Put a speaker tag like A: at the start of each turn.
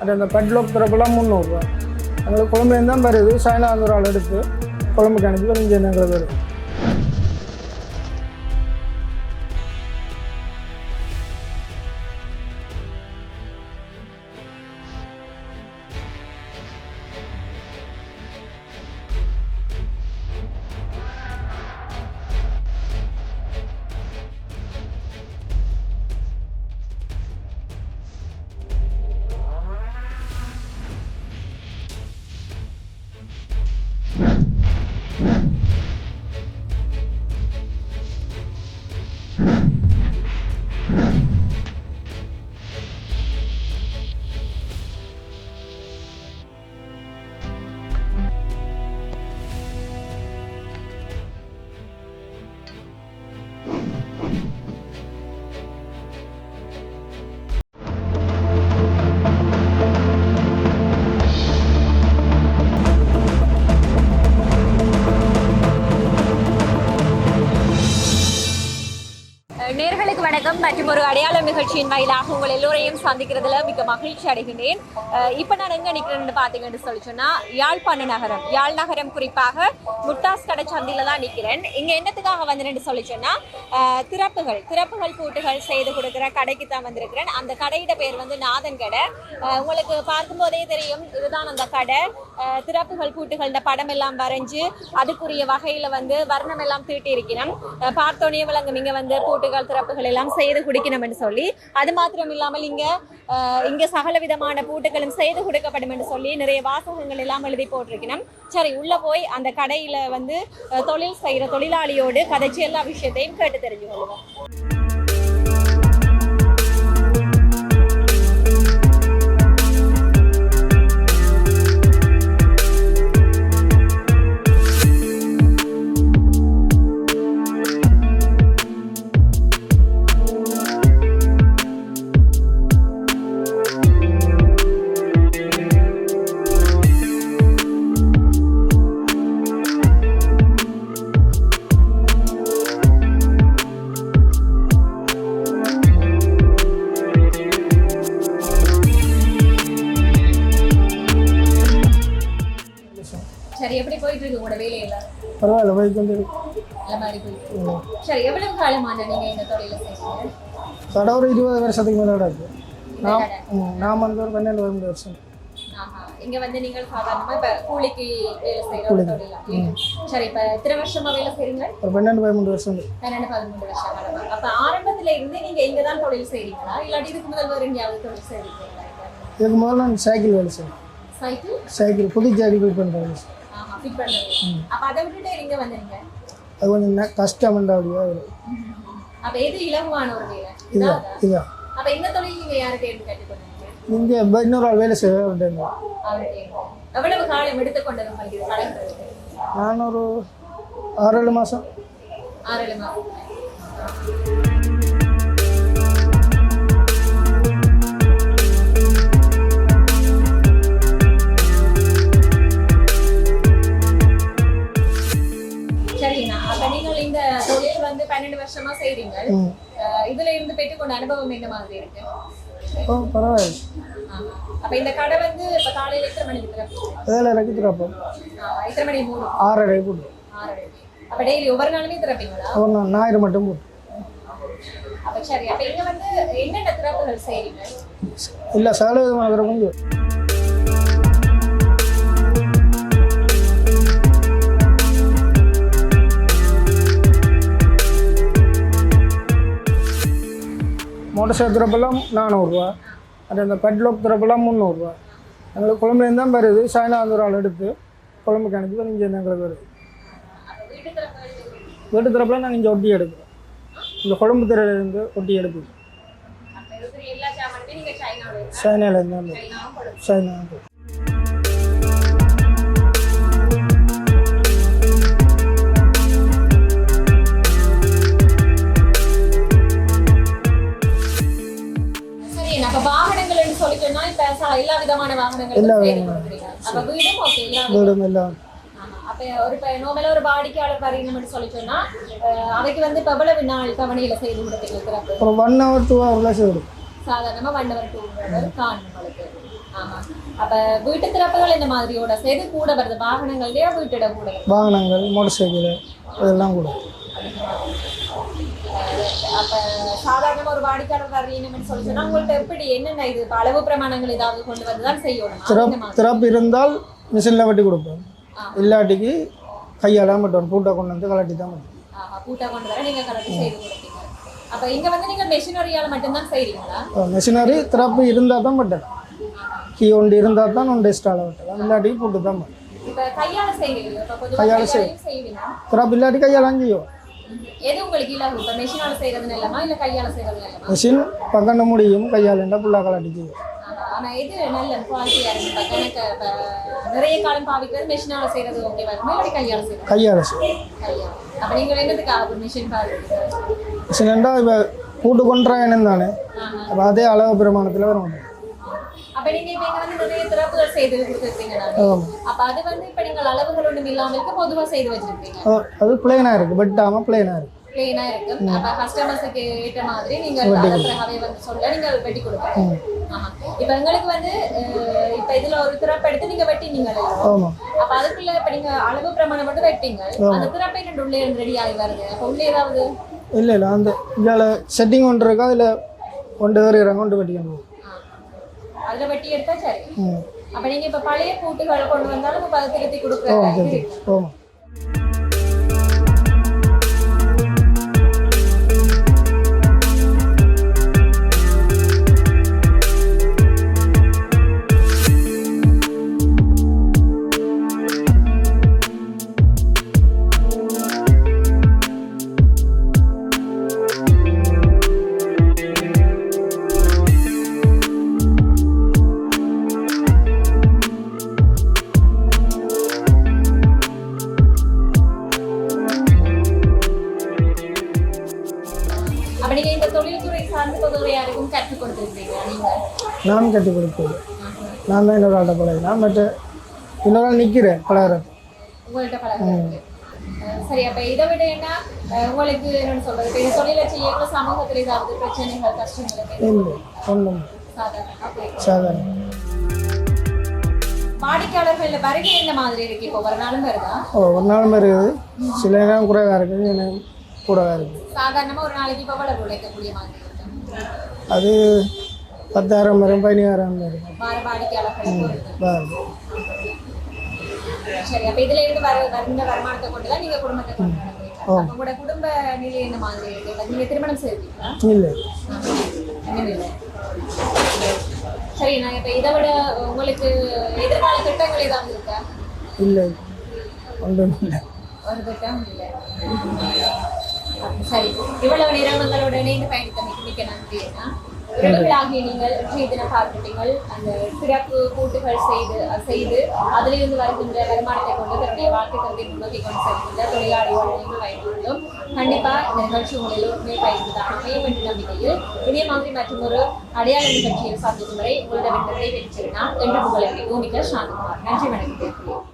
A: அது அந்த பெட்லாக் திறப்பெல்லாம் முந்நூறுரூவா எங்களுக்கு குழம்பு தான் வருது சாயந்தரம் ஒரு ஆள் எடுத்து குழம்புக்கு அனுப்பி ஒரு இங்கே எங்களுக்கு வருது
B: வணக்கம் மற்றும் ஒரு அடையாளம் நிகழ்ச்சியின் வாயிலாக உங்கள் எல்லோரையும் சந்திக்கிறதுல மிக மகிழ்ச்சி அடைகின்றேன். இப்போ நான் எங்கே நிற்கிறேன்னு பார்த்தீங்கன்னு சொல்லி சொன்னா யாழ்ப்பாண நகரம். யாழ் நகரம் குறிப்பாக முட்டாஸ் கடை சந்தில தான் நிற்கிறேன் இங்கே என்னத்துக்காக வந்தேன்னு சொல்லி சொன்னால் திறப்புகள் திறப்புகள் பூட்டுகள் செய்து கொடுக்குற கடைக்கு தான் வந்திருக்கிறேன். அந்த கடையோட பேர் வந்து நாதன் கடை உங்களுக்கு பார்க்கும்போதே தெரியும் இதுதான் அந்த கடை. திறப்புகள் பூட்டுகள்ட படம் எல்லாம் வரைஞ்சு அதுக்குரிய வகையில் வந்து வர்ணம் எல்லாம் தீட்டி இருக்கிறேன் பார்த்தோன்னே விளங்கும். இங்கே வந்து பூட்டுகள் திறப்புகள் எல்லாம் செய்து செய்து குடிக்கணும்னு சொல்லி அது மாத்திரம் இல்லாமல் இங்க அஹ், இங்க சகல விதமான பூட்டுகளும் செய்து கொடுக்கப்படும் என்று சொல்லி நிறைய வாசகங்கள் எல்லாம் எழுதி போட்டிருக்கணும். சரி உள்ள போய் அந்த கடையில வந்து தொழில் செய்யற தொழிலாளியோடு கதைச்சி எல்லா விஷயத்தையும் கேட்டு தெரிஞ்சு கொள்வோம் இந்த தொழில செய்றீங்க
A: கடை ஒரு இருபது வருஷத்துக்கு மேலே இருக்கு. நான் நான் வந்து ஒரு பன்னெண்டு பதிமூணு வருஷம்.
B: இங்க வந்து நீங்கள் சாதாரணமா இப்ப கூலிக்கு வேலை செய்யற ஒரு தொழிலாளி சரி இப்ப எத்தனை வருஷமா வேலை செய்றீங்க?
A: ஒரு பன்னெண்டு பதிமூணு வருஷம்.
B: பன்னெண்டு பதிமூணு வருஷம். அப்ப ஆரம்பத்துல இருந்து நீங்க இங்க தான் தொழில் செய்றீங்களா? இல்லாட்டி இதுக்கு முதல் வேற எங்கேயாவது தொழில் செய்றீங்களா?
A: இதுக்கு முதல்ல நான் சைக்கிள் வேலை செய்வேன்.
B: சைக்கிள்
A: சைக்கிள் புது சைக்கிள் போய் பண்ணுறேன்
B: ஆஹா ஃபிட் பண்றது. அப்ப அதை விட்டுட்டு இங்க வந்தீங்க?
A: அது கொஞ்சம் ந- கஷ்டம் அப்படியா
B: அப்ப எது இலகுவான ஒரு வேலை
A: இதுதான் இதுதான்
B: அப்ப இந்த தொழில் நீங்க யார்கிட்ட இருந்து கற்றுக்கொண்டீங்க?
A: இங்கே இன்னொரு ஆள் வேலை செய்ய
B: இருந்து. எவ்வளவு காலம் எடுத்துக்கொண்டது உங்களுக்கு இது பழகுறதுக்கு
A: நான் ஒரு மாதம்
B: மாதம் பன்னெண்டு வருஷமா செய்றீங்க. இதுல இருந்து பெற்றுக்கொண்ட அனுபவம் என்ன மாதிரி இருக்கு?
A: ஓ பரவாயில்ல.
B: அப்ப இந்த கடை வந்து இப்ப காலையில எத்தனை மணிக்கு திறப்பீங்க
A: அதில்
B: ஆஹ் எத்தனை மணி மூணு?
A: ஆறரை
B: அப்ப டெய்லி ஒவ்வொரு நாளுமே திறப்பீங்களா?
A: நான் ஞாயிறு மட்டும்
B: அப்ப சரி அப்ப இங்க வந்து என்னென்ன திறப்புகள் செய்றீங்க?
A: இல்லை சகல விதமான சைக்கிள் திறப்பெல்லாம் நானூறுரூவா அது அந்த பெட்லாக் திறப்பெல்லாம் முந்நூறுரூவா எங்களுக்கு குழம்புலேருந்து தான் வருது. ஒரு ஆள் எடுத்து குழம்புக்கு அனுப்பி இங்கே எங்களுக்கு வருது.
B: வீட்டு திறப்புகள்
A: வீட்டு திறப்பில் நாங்கள் இங்கே ஒட்டி எடுக்கிறோம். இந்த குழம்பு திரையிலேருந்து ஒட்டி எடுப்போம் சைனாலேருந்து சைனா
B: விதமான வாகனங்களும்.
A: எல்லா
B: செய்து கொடுக்குறீங்க. அப்ப வீடும்
A: எல்லாம்.
B: ஒரு நோமல ஒரு வாடிக்கையாளர் வரீங்கன்னு சொல்லி சொன்னா அவைக்கு வந்து இப்ப எவ்வளவு நாள் தவணையில செய்து திறப்பு
A: அப்புறம் ஒன் ஹவர் டூ ஹவர்லாம் செய்யும்
B: சாதாரணமா ஒன் ஹவர் டூ ஹவர் காணும் உங்களுக்கு. அப்ப வீட்டு திறப்புகள் இந்த மாதிரியோட சேர்த்து கூட வருது. வாகனங்கள்லயே வீட்டிட கூட
A: வாகனங்கள் மோட்டர் சைக்கிள் இதெல்லாம் கூட
B: அப்ப சாதாரணமா ஒரு வாடிக்கையாளர் வரலீங்கன்னு சொல்லி சொன்னா உங்கள்ட்ட எப்படி என்னென்ன இது அளவு பிரமாணங்கள் ஏதாவது கொண்டு வந்து தான் செய்யணும்.
A: திறப்பு இருந்தால் மிஷினில் வெட்டி கொடுப்போம். இல்லாட்டிக்கு கையால் மட்டும் பூட்டை கொண்டு வந்து கலட்டி தான் மட்டும்
B: பூட்டா கொண்டு வர நீங்க கரெக்ட் செய்து கொடுப்பீங்க. அப்ப இங்க வந்து நீங்க மெஷினரியால மட்டும்தான் செய்றீங்களா?
A: மிஷினரி திறப்பு இருந்தால் தான் பட்டலாம் கீ ஒன்று இருந்தால் தான் ஒன்று ஸ்டால வெட்டலாம். இல்லாட்டி பூட்டு தான்
B: கையால செய்வீங்க
A: கையால
B: செய்வீங்க
A: திறப்பு இல்லாட்டி கையால் செய்யும்
B: எது உங்களுக்கு இலகு இப்ப மெஷினால செய்யறது நல்லமா இல்ல கையால செய்யறது நல்லமா
A: மிஷின் பக்கண்டு முடியும் கையால் கலட்டி செய்யும்
B: ஆஹா, ஆனா எது நல்ல குவாலிட்டியா இருக்கு? எனக்கு நிறைய காலம் பாவிக்கிறது மெஷினால செய்யறது ஓகே வருமா கையால செய்யறது
A: கையால் செய்யும்
B: கையால. அப்ப நீங்க என்னதுக்காக மிஷின் பாவிக்கிறீங்க
A: மிஷினண்டா இப்போ பூட்டு கொண்டுறாங்கன்னு தானே. அப்போ அதே அளவு பிரமாணத்தில் வர மாட்டேன்
B: அப்ப நீங்க இப்ப இங்க வந்து நிறைய திறப்புகள் செய்து கொடுத்துருக்கீங்க அப்ப அது வந்து இப்ப நீங்கள் அளவுகள் ஒன்றும் இல்லாம இருக்க பொதுவா செய்து வச்சிருக்கீங்க
A: அது- பிளெயினாக இருக்குது வெட்டாமல் பிளெயினாக இருக்குது
B: பிளெயினா இருக்கு. அப்ப கஸ்டமர்ஸுக்கு ஏற்ற மாதிரி நீங்க அளப்பிரகாவே வந்து சொல்ல நீங்க வெட்டி கொடுப்பீங்க. இப்ப எங்களுக்கு வந்து இப்ப இதுல ஒரு திறப்பு எடுத்து நீங்க வெட்டினீங்க அப்ப அதுக்குள்ள இப்ப நீங்க அளவு பிரமாணம் மட்டும் வெட்டிங்க. அந்த திறப்பை ரெண்டு உள்ளே ரெடி ஆகி வருது. அப்ப உள்ளே ஏதாவது?
A: இல்லை இல்லை அந்த இதில் செட்டிங் ஒன்று இருக்கா? அதில் ஒன்று ஏறுகிறாங்க ஒன்று வெட்டிக்கணும்.
B: அதுல வெட்டி எடுத்தா சரி அப்ப நீங்க இப்ப பழைய பூட்டுகள் கொண்டு வந்தாலும் இப்ப அதை திருத்தி கொடுக்குற
A: நானும் கட்டி கொடுப்பது நான் தான் இன்னொரு ஆட்டை பழகினேன் மற்ற இன்னொரு ஆள் நிற்கிறேன்
B: அஹ் சரி அப்ப இதை விட என்ன? உங்களுக்கு என்னன்னு சொல்றது? தொழிலை செய்யக்குள்ள சமூகத்துல ஏதாவது பிரச்சனைகள் கஷ்டங்கள் எதுவும்
A: இல்லை. ஒன்றும்
B: சாதாரண அப்படி.
A: சாதாரண.
B: வாடிக்கையாளர்கள் வருகை எந்த மாதிரி இருக்கு? இப்போ ஒரு நாளும் வருதா?
A: ஓ ஒரு சில நேரம் குறைவாக இருக்குது சில நேரம் கூடவாக இருக்குது
B: சாதாரணமா ஒரு நாளைக்கு இப்போ எவ்வளவு உழைக்கக்கூடிய மாதிரி இருக்கு?
A: அது
B: வார வாடிக்கையாளர்களை பொறுத்து
A: பாருங்க
B: சரி அப்ப இதுல இருந்து வர வருந்த வருமானத்தை கொண்டு தான் நீங்க குடும்பத்தை கொண்டு நடக்கிறீங்க உங்களோட குடும்ப நிலை என்ன மாதிரி இருக்கு நீங்க திருமணம் செய்வீங்களா
A: இல்லை
B: சரி நான் இப்ப இதை விட உங்களுக்கு எதிர்கால திட்டங்கள் ஏதாவது இருக்கா
A: இல்லை ஒன்றும் இல்லை
B: ஒரு திட்டம் இல்லை சரி இவ்வளவு நேரம் உங்களோட இணைந்து பயணித்தமைக்கு மிக்க நன்றி அண்ணா. உறவுகளாகிய நீங்கள் இன்றைய தினம் பார்த்துட்டீங்கள். அந்த சிறப்பு கூட்டுகள் செய்து செய்து அதிலிருந்து வருகின்ற வருமானத்தை கொண்டு தன்னுடைய வாழ்க்கை தந்தை முன்னோக்கி கொண்டு செல்கின்ற தொழிலாளிகள் நீங்கள் பயன்படுத்தும் கண்டிப்பா இந்த நிகழ்ச்சி உங்கள் எல்லோருக்குமே பயன்படுதாக அமையும் என்ற நம்பிக்கையில் இதே மாதிரி மற்றும் ஒரு அடையாள நிகழ்ச்சியில் சந்திக்கும் வரை உங்களிடம் வெற்றி பெற்றிருந்தால் என்று உங்களை பூமிக்க சாந்தகுமார் நன்றி வணக்கம்.